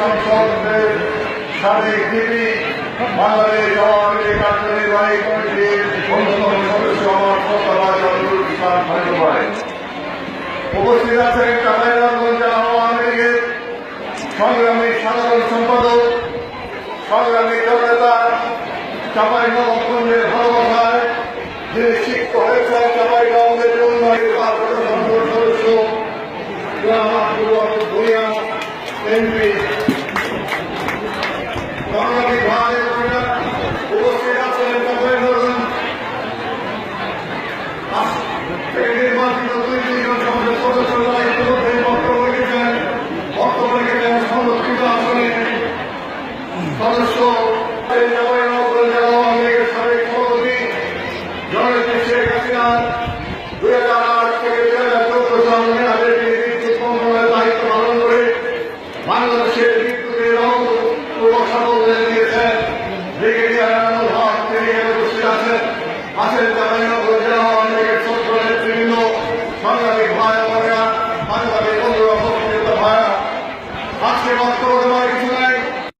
সংসদের সাবেক ডিপি বাংলাদেশ আওয়ামী লীগ কার্যনির্বাহী কমিটির অন্যতম সদস্য আমার শ্রদ্ধাবাদ আব্দুল ইসলাম ভাই উপস্থিত আছেন টাকাইরামগঞ্জ আওয়ামী লীগের সংগ্রামী সাধারণ সম্পাদক সংগ্রামী জননেতা চাপাই নবকুণ্ডের ভালোবাসায় যিনি শিক্ষিত হয়েছেন চাপাই উন্নয়নের সংসদ সদস্য ভূঁইয়া এমপি সংগ্রামী ভাই বোনেরা, উপস্থিত আছেন চাপাই থেকে নির্বাচিত দুই দুইজন সংসদ সদস্যরা ইতিমধ্যে বক্তব্য রেখেছেন বক্তব্য রেখেছেন সংরক্ষিত আসনে সদস্য বাংলাদেশের বিদ্যুতের সাফল্য দিয়েছেন ব্রিগেডিয়ার আছেন আছেন আজকে বক্তব্য